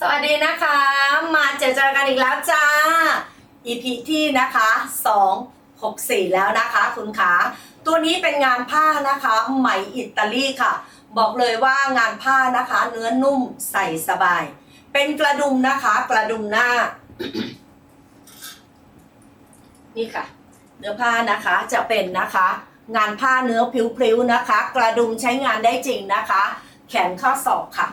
สวัสดีนะคะ มาเจอเจอกันอีกแล้วจ้า EP ที่นะคะ 2 6 4 แล้วนะคะคุณขาตัวนี้เป็นงานผ้านะคะไหมอิตาลีค่ะ บอกเลยว่างานผ้านะคะ เนื้อนุ่มใส่สบาย เป็นกระดุมนะคะกระดุมหน้า นี่ค่ะ เนื้อผ้านะคะจะเป็นนะคะ งานผ้าเนื้อพริ้วๆนะคะ กระดุมใช้งานได้จริงนะคะ แขนข้อศอกค่ะ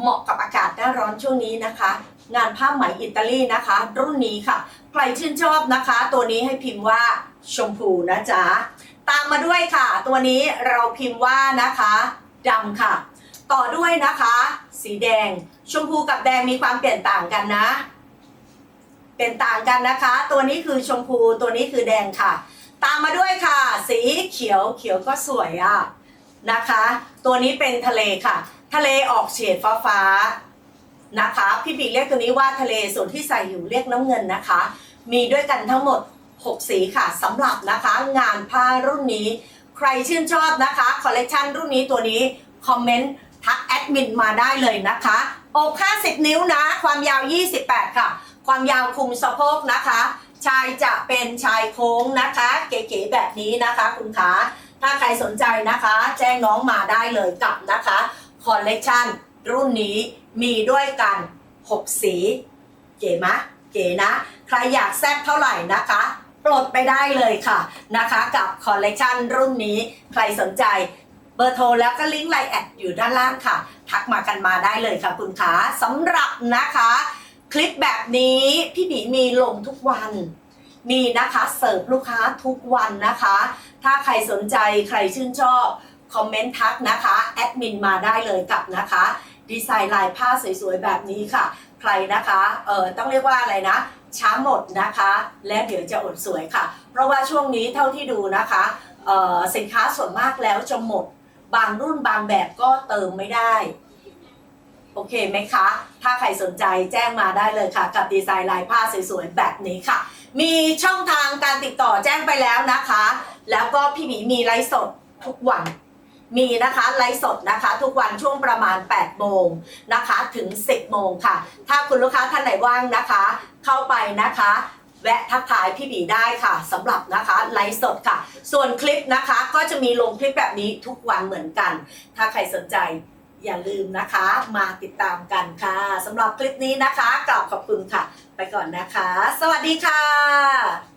เหมาะกับอากาศหน้าร้อนช่วงนี้นะคะ งานผ้าไหมอิตาลีนะคะ รุ่นนี้ค่ะ ใครชื่นชอบนะคะ ตัวนี้ให้พิมพ์ว่าชมพูนะจ๊ะตามมาด้วยค่ะ ตัวนี้เราพิมพ์ว่านะคะดำค่ะ ต่อด้วยนะคะ สีแดง ชมพูกับแดงมีความเปลี่ยนต่างกันนะเปลี่ยนต่างกันนะคะ ตัวนี้คือชมพูตัวนี้คือแดงค่ะ ตามมาด้วยค่ะ สีเขียวเขียวก็สวยอะนะคะ ตัวนี้เป็นทะเลค่ะ ทะเลออกเฉดฟ้าฟ้านะคะ พี่ปีเรียกตัวนี้ว่าทะเลส่วนที่ใส่อยู่เรียกน้ำเงินนะคะ มีด้วยกันทั้งหมด 6 สีค่ะสำหรับนะคะ งานผ้ารุ่นนี้ ใครชื่นชอบนะคะคอลเลกชันรุ่นนี้ตัวนี้คอมเมนต์ทักแอดมินมาได้เลยนะคะอก50 นิ้วนะ ความยาว 28 ค่ะ ความยาวคุมสะโพกนะคะ ชายจะเป็นชายโค้งนะคะ เก๋ๆแบบนี้นะคะ คุณคะถ้าใครสนใจนะคะ แจ้งน้องมาได้เลยกับนะคะ คอลเลกชันรุ่นนี้มีด้วยกัน 6 สี เก๋มะเก๋นะ ใครอยากแซ่บเท่าไหร่นะคะปลดไปได้เลยค่ะนะคะกับคอลเลกชันรุ่นนี้ใครสนใจเบอร์โทรแล้วก็ลิงก์ไลน์แอดอยู่ด้านล่างค่ะ ทักมากันมาได้เลยค่ะคุณขาสำหรับนะคะ คลิปแบบนี้พี่บีมีลงทุกวัน มีนะคะเสิร์ฟลูกค้าทุกวันนะคะ ถ้าใครสนใจใครชื่นชอบ คอมเมนต์ทักนะคะแอดมินมาได้เลยกับนะคะ ดีไซน์ลายผ้าสวยๆแบบนี้ค่ะ ใครนะคะเอ่อต้องเรียกว่าอะไรนะ ช้าหมดนะคะ และเดี๋ยวจะอดสวยค่ะ เพราะว่าช่วงนี้เท่าที่ดูนะคะเอ่อสินค้าส่วนมากแล้วจะหมด บางรุ่นบางแบบก็เติมไม่ได้โอเคไหมคะ ถ้าใครสนใจแจ้งมาได้เลยค่ะ กับดีไซน์ลายผ้าสวยๆแบบนี้ค่ะ มีช่องทางการติดต่อแจ้งไปแล้วนะคะ แล้วก็พี่หมีมีไลฟ์สดทุกวัน มีนะคะไลฟ์สดนะคะทุกวันช่วงประมาณ 8 โมงนะคะถึง 10 โมงค่ะ ถ้าคุณลูกค้าท่านไหนว่างนะคะ เข้าไปนะคะแวะทักทายพี่บีได้ค่ะสำหรับนะคะไลฟ์สดค่ะ ส่วนคลิปนะคะก็จะมีลงคลิปแบบนี้ทุกวันเหมือนกัน ถ้าใครสนใจอย่าลืมนะคะมาติดตามกันค่ะสำหรับคลิปนี้นะคะกล่าวขอบคุณค่ะ ไปก่อนนะคะ สวัสดีค่ะ